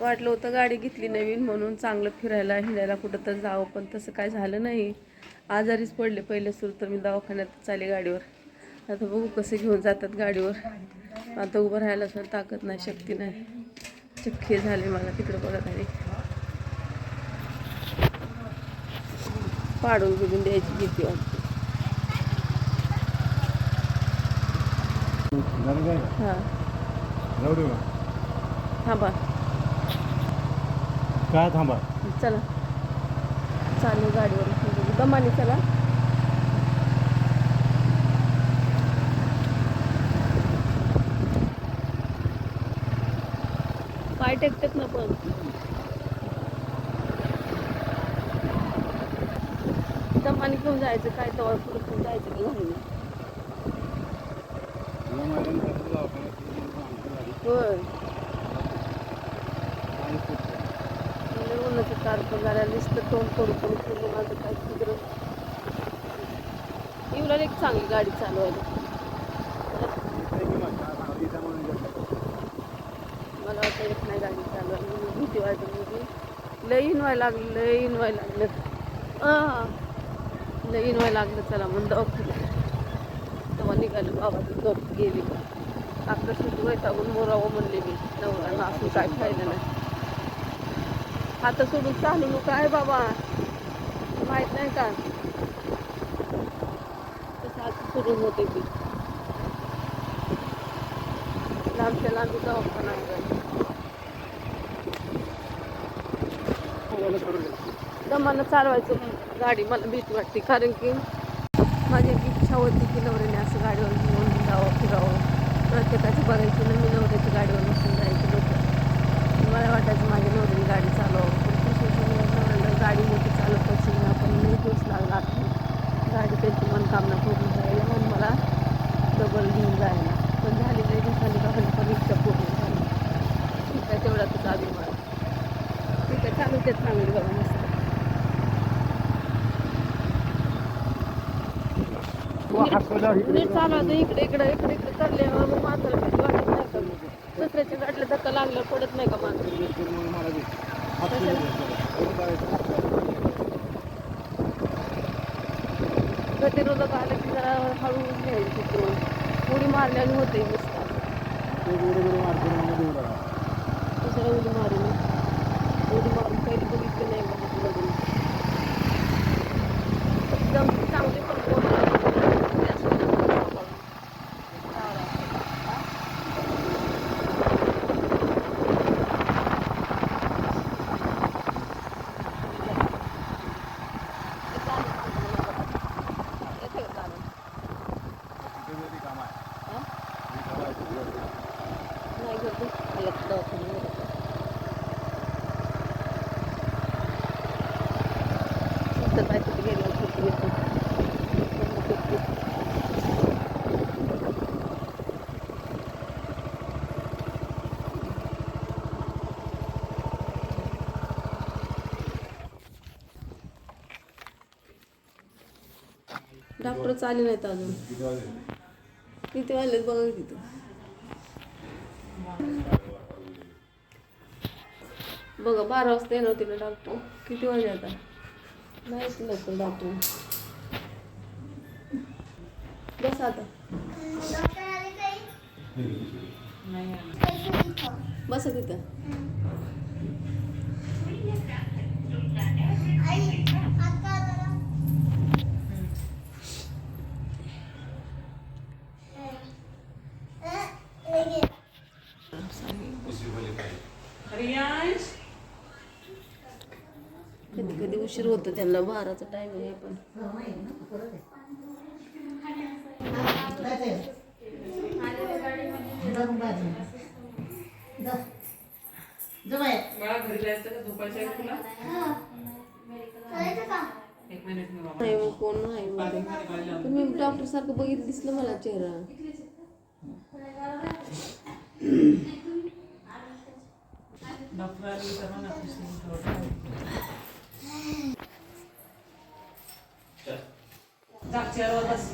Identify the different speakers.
Speaker 1: वाटलं होतं गाडी घेतली नवीन म्हणून चांगलं फिरायला हिंडायला कुठं तर जावं पण तसं काय झालं नाही. आजारीच पडले पहिले सुरू तर मी दवाखान्यात चाले गाडीवर. आता बघू कसे घेऊन जातात गाडीवर. आता उभं राहायला सुद्धा ताकद नाही शक्ती नाही. चक्के झाले मला तिकडं बघत आहे पाडून बिडून द्यायची भीती वाटते. हां. थांबा.
Speaker 2: काय थांबा?
Speaker 1: चला. चालू गाडीवर. दमाने चला. पाय टेकतात ना पण. दमाने घेऊन जायचं काय तवा पुढे घेऊन जायचं की घालून होय. उन्हाचं कार पण नुसतं तोंड करू करू करू माझं काय सुधरत येऊला एक चांगली गाडी चालवायला. मला वाटतं येत नाही गाडी चालवायला. म्हणून भीती वाटत म्हणजे लई व्हायला लागलं लई व्हायला लागलं. लईन व्हायला लागलं चला म्हणून दवाखान्यात. तेव्हा निघालं बाबाचं झोप गेली. आपलं सुद्धा वैतागून मोरावं म्हणले मी. नवरा असं काय फायदा नाही. आता सोडून चालू नको आहे बाबा. माहीत नाही का? तसं आता सोडून होते ती. लांबच्या लांबी दवाखाना दमानं चालवायचं गाडी मला भीती वाटते. कारण की माझी इच्छा होती की नवऱ्याने असं गाडीवर घेऊन जावं फिरावं. प्रत्येकाची बघायची नवीन मी नवऱ्याची गाडीवर बसून जायचं लोक मला वाटायचं माझ्या नवऱ्याने गाडी चालवावं पण कृष्ण नवऱ्याला गाडी मोठी चालवत असेल ना पण नाही दिवस लागला गाडी त्यांची मनकामना पूर्ण व्हायला म्हणून मला डबल घेऊन जायला पण झाली नाही दिवसांनी का पण पण इच्छा पूर्ण झाली ठीक आहे तेवढाच अभिमान ठीक आहे चालू ते चांगली बघा मस्त नीट चालवायचं इकडे इकडे इकडे मग माणसाला भीती वाटत नाही का? दुसऱ्याच्या गाडीला धक्का लागला पडत नाही का माणूस गतिरोधक आलं की जरा हळू घ्यायची उडी मारल्याने होते नुसतं दुसऱ्या उडी मारून उडी मारून काही बघितलं नाही बघितलं बघून एकदम चांगली पण बोलतात. असं येते का चालून? हा? नाही गं, दूध खाल्लं तर दवाखान्यात नेलं का? इथं काय कुठे गेलं कुठे येतं. डॉक्टर चालले नाहीत अजून. किती वाजलेत बघा तिथं. बघा बारा वाजता येणार होते ना डॉक्टर. किती वाजले आता? नाहीच लवकर डॉक्टर. बस आता. बसा तिथं. कधी कधी उशीर होतो त्यांना बाराचा टाइम आहे पण. नाही मग कोण नाही मध्ये. पण मी डॉक्टर सारखं बघितलं दिसलं मला चेहरा.
Speaker 3: जागच्यावर बस